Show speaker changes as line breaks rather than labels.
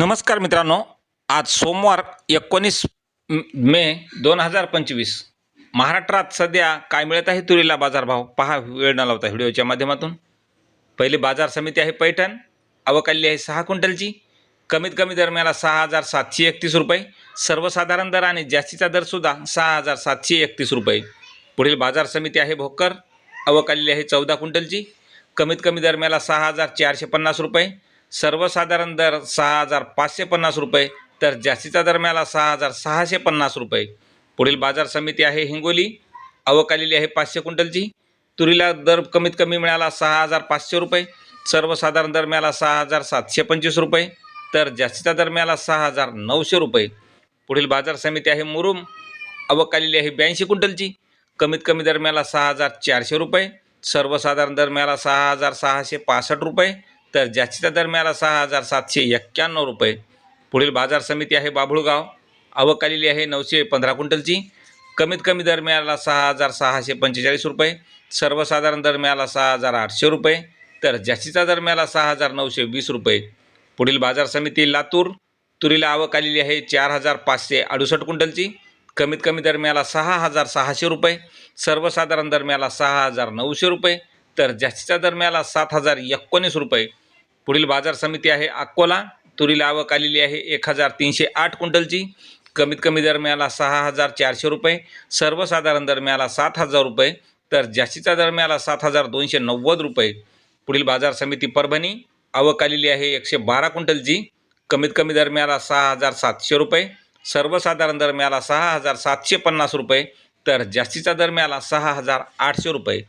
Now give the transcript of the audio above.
नमस्कार मित्रांनो आज सोमवार एकोणीस मे दोन हजार पंचवीस. महाराष्ट्रात सध्या काय मिळत आहे? तुरीला बाजारभाव. पहा वेळ न लावता व्हिडिओच्या माध्यमातून. पहिली बाजार समिती आहे पैठण. अवकाली आहे सहा क्विंटलची. कमीत कमी दरम्याला सहा हजार सातशे एकतीस रुपये. सर्वसाधारण दर आणि जास्तीचा दरसुद्धा सहा हजार सातशे एकतीस रुपये. पुढील बाजार समिती आहे भोकर. अवकाली आहे चौदा क्विंटलची. कमीत कमी दरम्याला सहा हजार चारशे पन्नास रुपये. सर्वसाधारण दर सहा हजार पाचशे पन्नास रुपये तर जास्तीचा दरम्याला सहा हजार सहाशे पन्नास रुपये. पुढील बाजार समिती आहे हिंगोली अवकालेली आहे पाचशे क्विंटलची. तुरीला दर कमीत कमी मिळाला सहा हजार पाचशे रुपये सर्वसाधारण दर मिळाला सहा हजार सातशे पंचवीस रुपये तर जास्तीचा दर मिळाला सहा हजार नऊशे रुपये. पुढील बाजार समिती आहे मुरुम अवकालेली आहे ब्याऐंशी क्विंटलची कमीत कमी दर मिळाला सहा हजार चारशे रुपये सर्वसाधारण दर मिळाला सहा हजार सहाशे पासष्ट रुपये तर जास्तीचा दरम्याला सहा हजार सातशे एक्क्याण्णव रुपये. पुढील बाजार समिती आहे बाभुळगाव. अवकालेली आहे नऊशे पंधरा क्विंटलची. कमीत कमी दर मिळाला सहा हजार सहाशे पंचेचाळीस रुपये. सर्वसाधारण दर मिळाला सहा हजार आठशे रुपये. तर जास्तीचा दर मिळाला सहा हजार नऊशे वीस रुपये. पुढील बाजार समिती लातूर. तुरीला आवक आलेली आहे चार हजार पाचशे अडुसष्ट क्विंटलची. कमीत कमी दर मिळाला सहा हजार सहाशे रुपये. सर्वसाधारण दर मिळाला सहा हजार नऊशे रुपये. तर जास्तीचा दरम्याला सात हजार एकोणीस रुपये. पुढील बाजार समिती आहे अकोला. तुरीला आवक आलेली आहे एक हजार तीनशे आठ क्विंटलची. कमीत कमी दरम्याला सहा हजार चारशे रुपये. सर्वसाधारण दरम्याला सात हजार रुपये. तर जास्तीचा दरम्याला सात हजार दोनशे नव्वद रुपये. पुढील बाजार समिती परभणी. आवक आलेली आहे एकशे बारा क्विंटलची. कमीत कमी दरम्याला सहा हजार सातशे रुपये. सर्वसाधारण दरम्याला सहा हजार सातशे पन्नास रुपये. तर जास्तीचा दरम्याला सहा हजार आठशे रुपये.